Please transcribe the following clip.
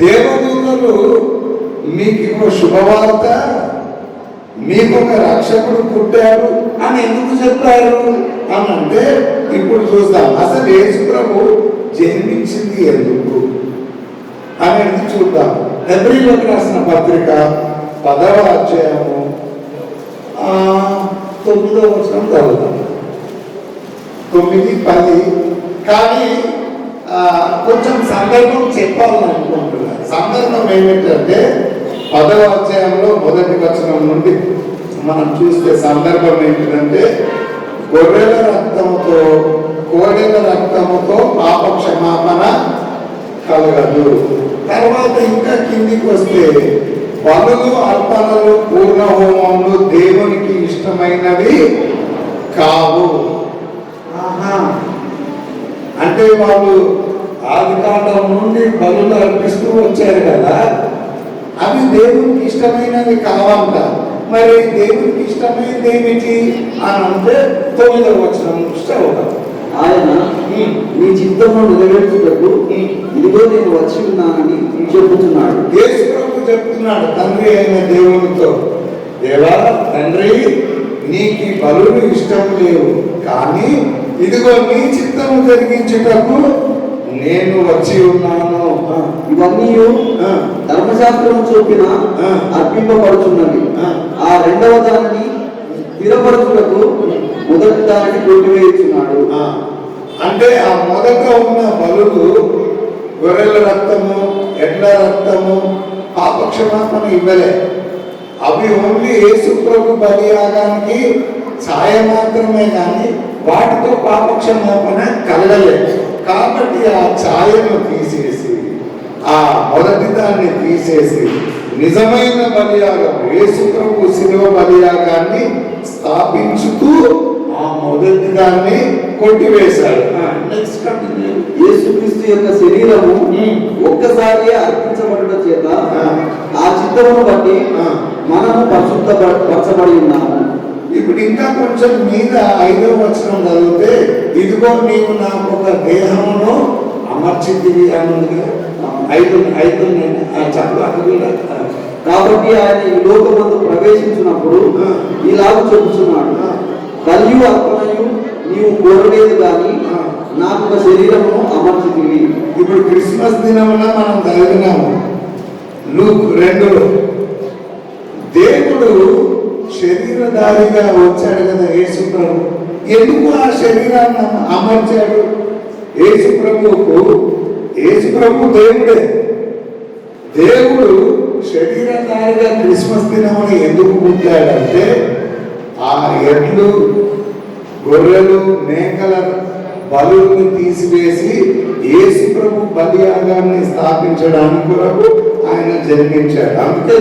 దేవదూతలు మీకు ఇప్పుడు శుభవార్త మీకు ఒక రక్షకుడు పుట్టారు అని ఎందుకు చెప్పారు? అని అంటే ఇప్పుడు చూద్దాం. అసలు యేసు ప్రభు జన్మించింది ఎందుకు? అనేది చూద్దాం. ఎబ్రిలోకి రాసిన పత్రిక పదవ అధ్యాయము ఆ, తొమ్మిదవ వచనం చదువుతాం తొమ్మిది పది. కానీ కొంచెం సందర్భం చెప్పాలని అనుకుంటున్నాను సందర్భం ఏమిటంటే పదవ అధ్యాయంలో మొదటి వచనం నుండి మనం చూస్తే సందర్భం ఏంటంటే గొర్రెల రక్తముతో కోడెల రక్తముతో పాప క్షమాపణ కలగదు తర్వాత ఇంకా కిందికి వస్తే పనులు అర్పణలు పూర్ణ హోమములు దేవునికి ఇష్టమైనవి కావు ఆహా. అంటే వాళ్ళు ఆది కాండం నుండి బలులు అర్పిస్తూ వచ్చారు కదా అవి దేవునికి ఇష్టమైనవి కావంట. మరి దేవునికి ఇష్టమైనది ఏమిటి అని అంటే తొమ్మిదవ వచనం చదువుతాం ఆయన నీ చిత్తము నెరవేర్చుటకు ఇదిగో నేను వచ్చి ఉన్నానని చెబుతున్నాడు. యేసు ప్రభు చెప్తున్నాడు తండ్రి అయిన దేవునితో దేవా తండ్రి నీకు ఈ బలులు ఇష్టం లేవు. కానీ ఇదిగో నీ చిత్తము జరిగించుటకు నేను వచ్చి ఉన్నాను. ఇవన్నీ ధర్మశాస్త్రం చూపిన. అర్పింపబడుచున్నవి. ఆ. రెండవ దానిని స్థిరపరచుటకు మొదటి దానిని కొట్టివేయుచున్నాడు. అంటే ఆ మొదట ఉన్న బలులు గొర్రెల రక్తము ఎడ్ల రక్తము పాపక్షమాపణ ఇవ్వలే. అవి ఓన్లీ యేసు ప్రభు బలియాగానికి ఛాయ మాత్రమే కానీ వాటితో పాపక్షమాపణ కలగలేదు కాబట్టి ఆ ఛాయను తీసేసి ఆ మొదటి దాన్ని తీసేసి నిజమైన బలియాగం యేసు ప్రభు శిలువ బలియాగాన్ని స్థాపించుతూ ఆ మొదటి దాన్ని కొట్టివేశాడు నెక్స్ట్ యేసుక్రీస్తు యొక్క శరీరము. ఒక్కసారి అర్పించబడుట చేత ఆ. చిత్తమును బట్టి. మనము పరిశుద్ధ పరచబడి ఉన్నాము ఇప్పుడు ఇంకా కొంచెం మీద ఐదో వచనం చదివితే ఇదిగో నీవు నాకు ఒక దేహమును అమర్చితివి అని ఉంది ఐదు ఐదు అది ఆ. కాబట్టి ఆయన ఈ లోకమందు ప్రవేశించినప్పుడు. ఇలాగ చెబుతున్నాడు ఆ. బలియు అర్పణయు నీవు కోరలేదు కానీ. నాకు ఒక శరీరమును అమర్చితివి ఇప్పుడు క్రిస్మస్ దినమున మనం చదివినాము లూక్ రెండులో దేవుడు శరీరధారిగా వచ్చాడు కదా యేసు ప్రభు ఎందుకు ఆ శరీరాన్ని అమర్చాడు యేసు ప్రభువుకు యేసు ప్రభు దేవుడే. దేవుడు శరీరధారిగా క్రిస్మస్ దినమని ఎందుకు పుట్టాడంటే ఆ ఎడ్లు గొర్రెలు మేకల బలుల్ని తీసివేసి యేసు ప్రభు బలియాగాన్ని స్థాపించడానికి కొరకు ఆయన జన్మించాడు అందుకే